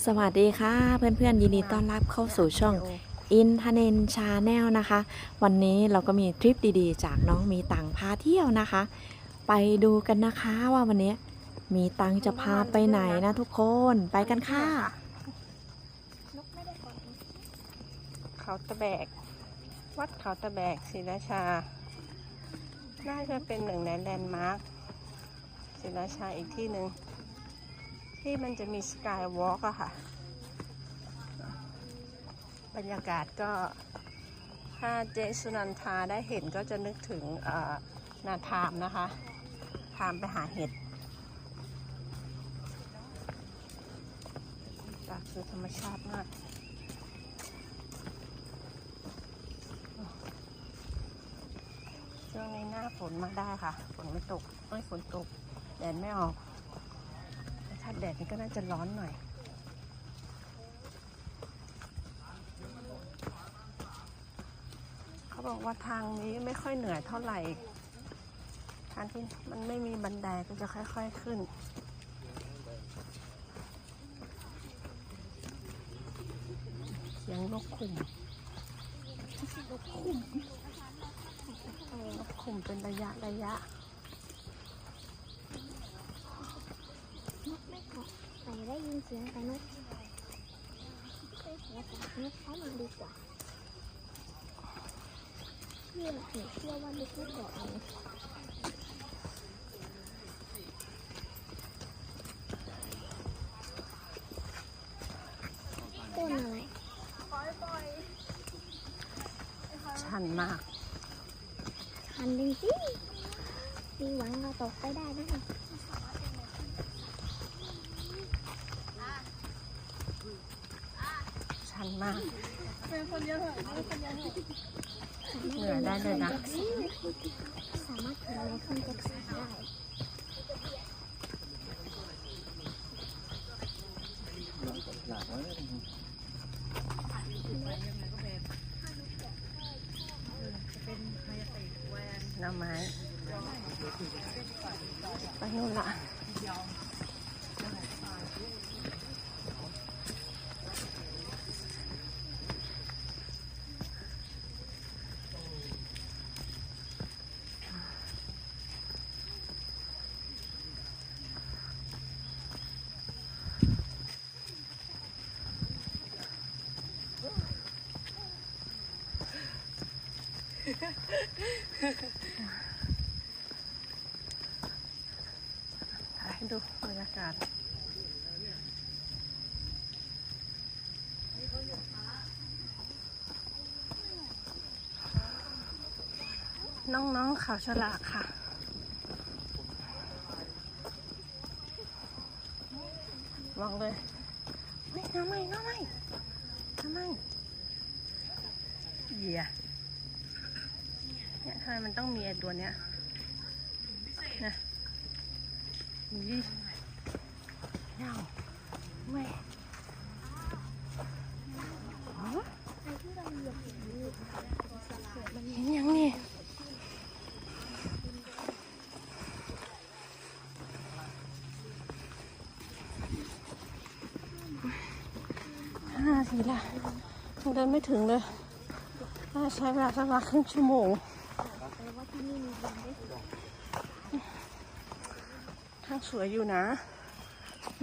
สวัสดีค่ะ เพื่อนๆ ยินดีต้อนรับเข้าสู่ช่องอินทเนนชาแนลนะคะ วันนี้เราก็มีทริปดีๆ จากน้องมีตังพาเที่ยวนะคะ ไปดูกันนะคะว่าวันนี้มีตังจะพาไปไหนนะทุกคนไปกันค่ะเขาตะแบก วัดเขาตะแบกศรีราชา น่าจะเป็นหนึ่งในแลนด์มาร์คศรีราชาอีกที่หนึ่ง ที่มันจะมีสกายวอล์กอะค่ะ บรรยากาศก็ ถ้าเจสุนันทาได้เห็นก็จะนึกถึงนาทามนะคะ ทามไปหาเห็ดจากคือธรรมชาติมากช่วงนี้หน้าฝนมาได้ค่ะ ฝนไม่ตกไม่ฝนตก แดดไม่ออก แดดนี่ก็น่าจะร้อนหน่อยเขาบอกว่าทางนี้ไม่ค่อยเหนื่อยเท่าไหร่ทางที่มันไม่มีบันไดก็จะค่อย ๆขึ้นเสียงนกขุมนกขุมนกขุมเป็นระยะระยะ นกไม่เกาะแต่ได้ ยินเสียงแต่นกไปหาจากนกเขามาดีกว่าเชื่อหนูเชื่อว่านกไม่เกาะเอาต้นอะไรชันมากทันจริงๆมีหวังเราตกไปได้นะคะ ชัน มากเหนื่อยได้เลยนะ สามารถถึงในขึ้นแจ็คสันได้หน้าไม้ไปนู่นละ ให้ดูบรรยากาศน้องๆเขาฉลากค่ะ วางเลยเฮ้ยน้ำไหมน้ำไหมน้ำไหมเหยียเนี่ยทำไมมันต้องมีไอ้ตัวเนี้ยนะ ยี่เน่าแม่อ๋อไอ้ที่เราหยิบยืนยันนยังนี่ห้าทีละยังเดินไม่ถึงเลย ใช้เวลาสักประมาณครึ่งชั่วโมง แปลว่าที่นี่มีบอลด้วย ทาง สวยอยู่นะ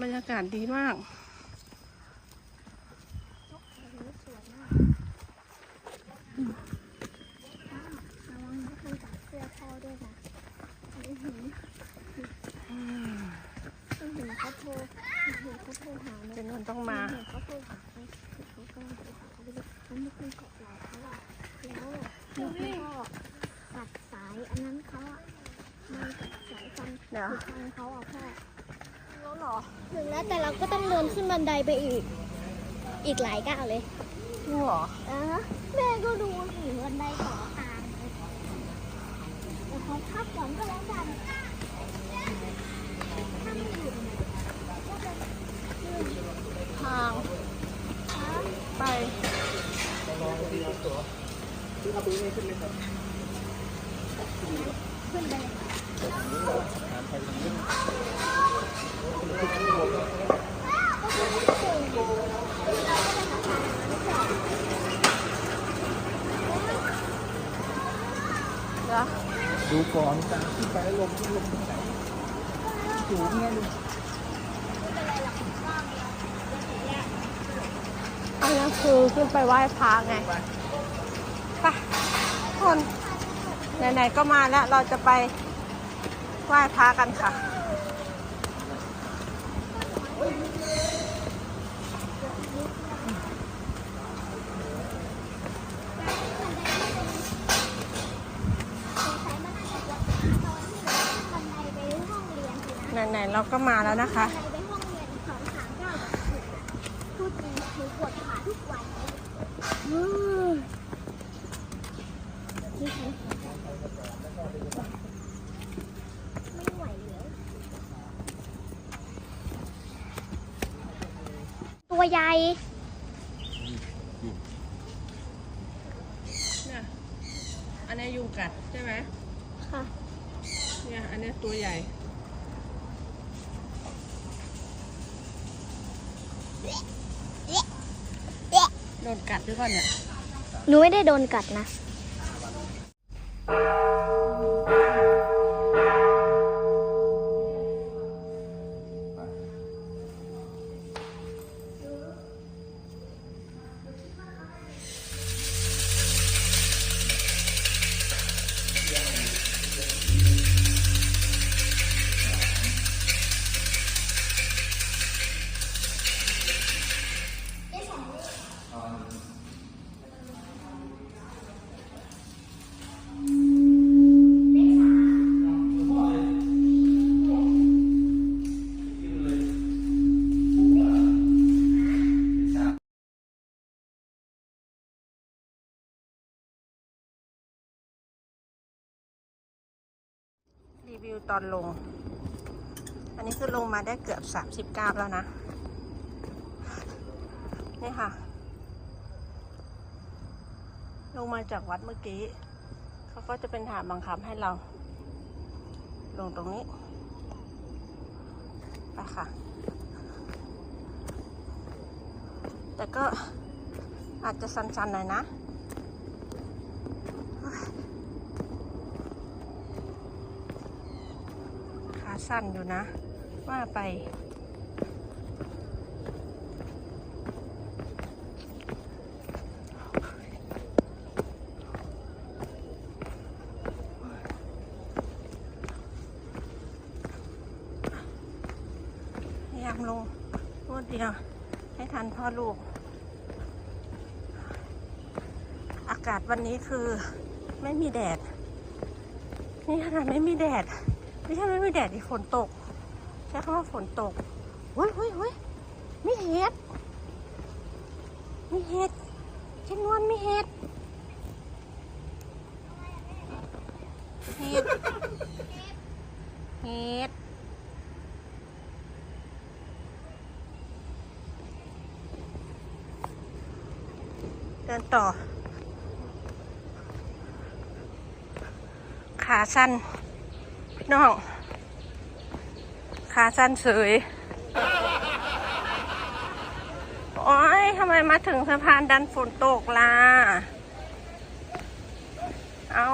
บรรยากาศดีมากสวยมากระวังนะคนจับเสื้อพ่อด้วยนะอื้อหืออื้อหือเขาโทรอื้อหือเขาโทรหาเจเนี่ยนวนต้องมาอื้อหือเขาโทรหาเขาเขากำลังโทรหาเขาไปเลยแล้วไม่เคยเกาะไหล่เขาอะแล้วนกก็ตัดสายอันนั้นเขาอะ เดี๋ยวคือฟันเขาอะพ่อแล้วหรอถึงแล้วแต่เราก็ต้องเดินขึ้นบันไดไปอีก อีกหลายก้าวเลยจริงเหรออ่าฮะแม่ก็ดูสิบันไดต่อทางเลยแต่ขอพักก่อนก็แล้วกันถ้าไม่หยุดเนี่ยก็จะลื่นทางไป ดูก่อนตามที่ไปล้วลงที่ลงตรงนี่งไงลุอันนั้นคือขึ้นไปไหว้พระไง ไหนๆก็มาแล้วเราจะไปไหว้พระกันค่ะ ไหนๆเราก็มาแล้วนะคะ Mm. ตัวใหญ่เนี่ยอันนี้ยุงกัดใช่ไหมค่ะ เนี่ยอันนี้ตัวใหญ่ โดนกัดหรือเปล่าเนี่ย หนูไม่ได้โดนกัดนะ Thank you. อนลง อันนี้คือลงมาได้เกือบ30ก้าวแล้วนะ นี่ค่ะ ลงมาจากวัดเมื่อกี้ เขาก็จะเป็นฐานบังคับให้เรา ลงตรงนี้ไปค่ะ แต่ก็อาจจะสันๆหน่อยนะ สั้นอยู่นะ ว่าไป พยายามลงรวดเดียว ให้ทันพ่อลูก อากาศวันนี้คือไม่มีแดด นี่ขนาดไม่มีแดด ไม่ใช่ไม่มีแดดที่ฝนตก ใช้คำว่าฝนตกเฮ้ยเฮ้ยเฮ้ยมีเห็ด มีเห็ดเช่นวนมีเห็ด เห็ด เห็ดเดินต่อ ขาสั้น น้องขาสั้นเสยโอ้ยทำไมมาถึงสะพานดันฝนตกล่ะ เอา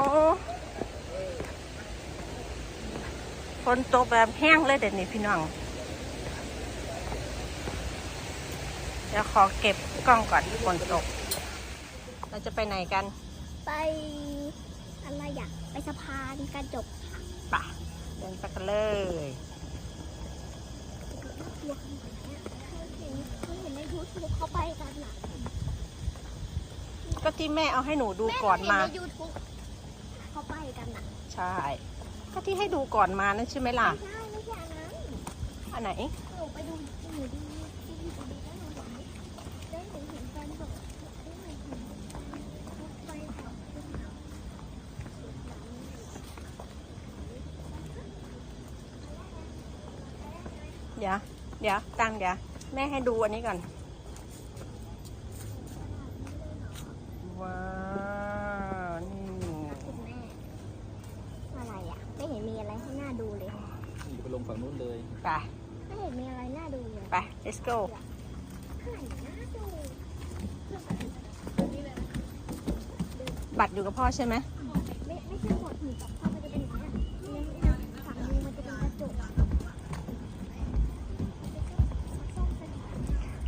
ฝนตกแบบแห้งเลยเดี๋ยวนี้พี่น้อง เดี๋ยวขอเก็บกล้องก่อนฝนตก เราจะไปไหนกัน ไปอะไรอยากไปสะพานกระจก ดินไปกันเลยกลัวขนาดเนี้ยเขาเห็นเขาเห็นในยูทูบเขาไปกันอะก็ที่แม่เอาให้หนูดูก่อนมาแเห็ในยูทูบเขาไปกันอะใช่ ก็ที่ให้ดูก่อนมานั่นใช่ไหมล่ะไม่ใช่ไม่ใช่อันนั้นอันไหน หนูไปดูหนูดูทีวีแล้วหนูเห็นได้หนูเห็นการแบบได้หนูเห็นเขาไปแบบ เดี๋ยว เดี๋ยวตังเดี๋ยวแม่ให้ดูอันนี้ก่อน ว้าว นี่คุณแม่ อะไรอะ ไม่เห็นมีอะไรให้น่าดูเลยนี่ไปลงฝั่งนู้นเลย ไป ไม่เห็นมีอะไรน่าดูเลยไป let's go อะไรน่าดูบัตรอยู่กับพ่อใช่ไหม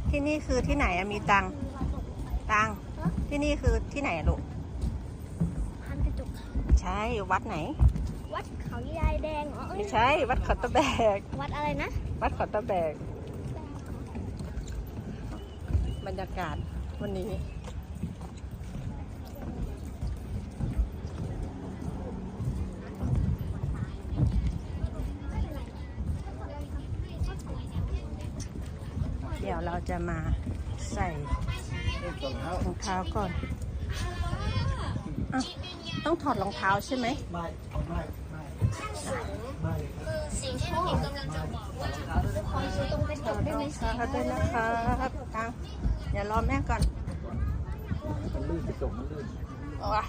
ที่นี่คือที่ไหนอะมีตังตังที่นี่คือที่ไหนอะลูกพันกระจกใช่วัดไหน วัดเขายายแดงอ๋อเอ้ยไม่ใช่วัดเขาตะแบก วัดอะไรนะวัดเขาตะแบก บรรยากาศวันนี้ ดี๋ยวเราจะมาใส่รองเท้าก่อนอต้องถอดรองเท้าใช่ไหมไม่ไม่ไม่ไม่สิ่งที่ห็นกำลังจะบอกว่าขออยู่ตรงกระจถอกดได้ไหมองเท้าด้วยนะครับตังเดี๋ยวรอแม่ก่อนมันลื่นกระจกมันลื่นโอ้ย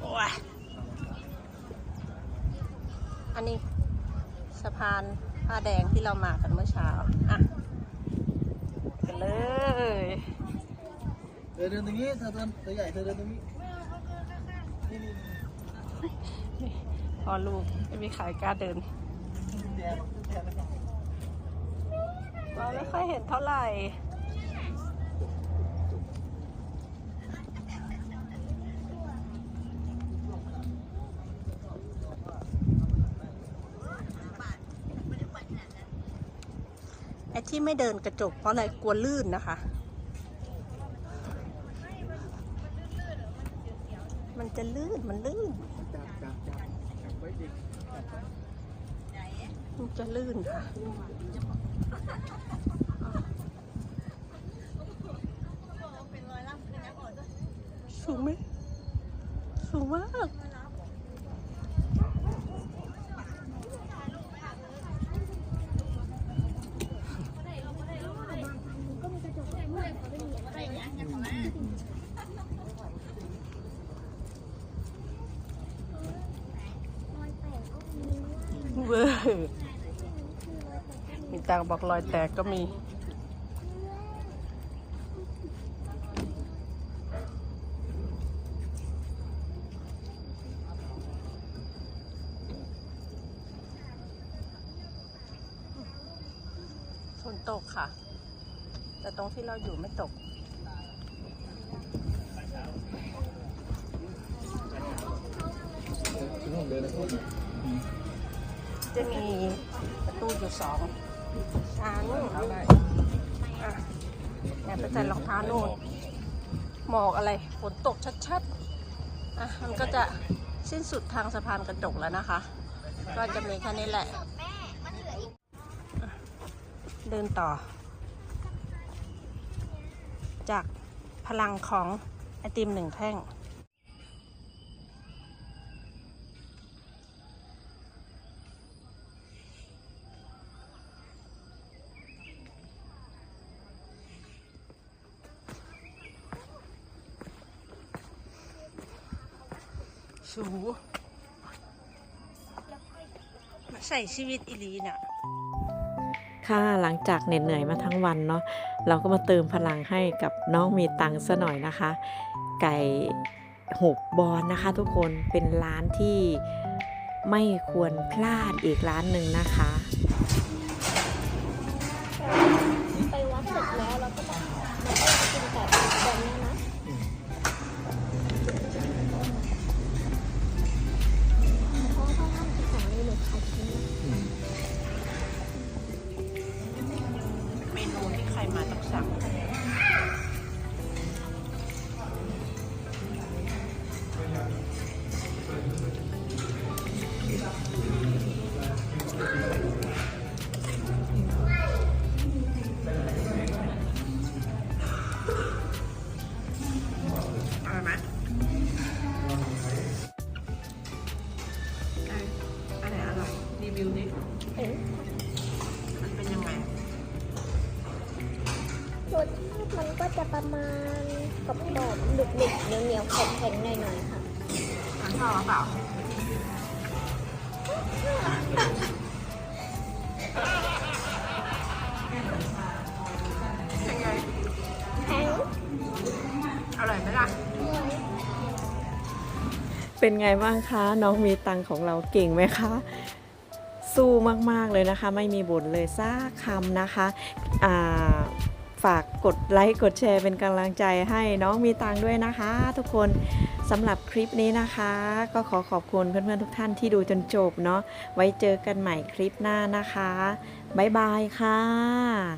โอ้ยอันนี้สะพาน ผ้าแดงที่เรามากันเมื่อเช้า อะกันเลยเธอเดินตรงนี้เธอเดินตัวใหญ่เธอเดินตรงนี้นี่นี่พอลูกไม่มีใครกล้าเดินแดงแดงเราไม่ค่อยเห็นเท่าไหร่ อ้ที่ไม่เดินกระจกเพราะอะไรกลัวลื่นนะคะ มันจะลื่นมันลื่นจับจับจับจับไว้ดิจับไว้มันจะลื่นค่ะสูงไหมสูงมากก็มีกระจกด้วยเขาไม่มีอะไรอย่างเงี้ยรอยแตกก็มี เวอร์ มีตังบอกรอยแตกก็มี ฝนตกค่ะ แต่ตรงที่เราอยู่ไม่ตกจะมีประตูอยู่สอง ชั้นอะเนี่ยไปใส่รองเท้านู่นหมอกอะไร ฝนตกชัดๆ อะ มันก็จะสิ้นสุดทางสะพานกระจกแล้วนะคะ ก็จะมีแค่นี้แหละ เดินต่อ จากพลังของไอติมหนึ่งแท่ง สูมาใส่ชีวิตอีลีน่ะ ค่ะหลังจากเหน็ดเหนื่อยมาทั้งวันเนาะเราก็มาเติมพลังให้กับน้องมีตังซะหน่อยนะคะ ไก่หกบอลนะคะทุกคนเป็นร้านที่ไม่ควรพลาดอีกร้านหนึ่งนะคะ ประมาณกรอบๆหนึบๆเหนียวๆแข็งๆหน่อยๆค่ะร้านชอหรอเปล่ายังไงแข็งอร่อยไหมล่ะ เป็นไงบ้างคะ น้องมีตังของเราเก่งไหมคะสสู้มาก ๆ เลยนะคะ ไม่มีบ่นเลยสักคำนะคะ อ่า ฝากกดไลค์กดแชร์เป็นกำลังใจให้น้องมีตังค์ด้วยนะคะ ทุกคนสำหรับคลิปนี้นะคะ ก็ขอขอบคุณเพื่อนๆทุกท่านที่ดูจนจบเนาะไว้เจอกันใหม่คลิปหน้านะคะบ๊ายบายค่ะ